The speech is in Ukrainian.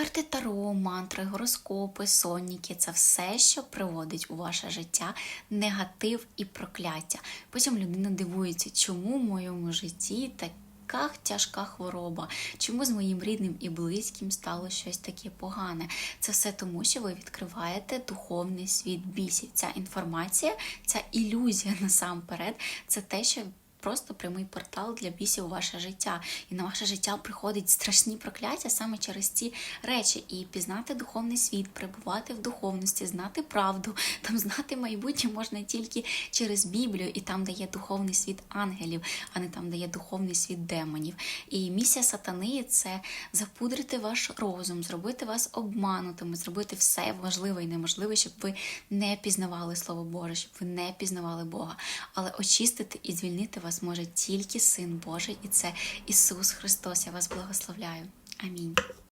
Карти Таро, мантри, гороскопи, сонніки це все, що приводить у ваше життя негатив і прокляття. Потім людина дивується, чому в моєму житті така тяжка хвороба, чому з моїм рідним і близьким стало щось таке погане. Це все тому, що ви відкриваєте духовний світ бісів. Ця інформація, ця ілюзія насамперед, це те, що просто прямий портал для бісів у ваше життя. І на ваше життя приходять страшні прокляття саме через ці речі. І пізнати духовний світ, перебувати в духовності, знати правду, там знати майбутнє можна тільки через Біблію, і там, де є духовний світ ангелів, а не там, де є духовний світ демонів. І місія сатани це запудрити ваш розум, зробити вас обманутими, зробити все важливе і неможливе, щоб ви не пізнавали Слово Боже, щоб ви не пізнавали Бога. Але очистити і звільнити вас може тільки Син Божий, і це Ісус Христос. Я вас благословляю. Амінь.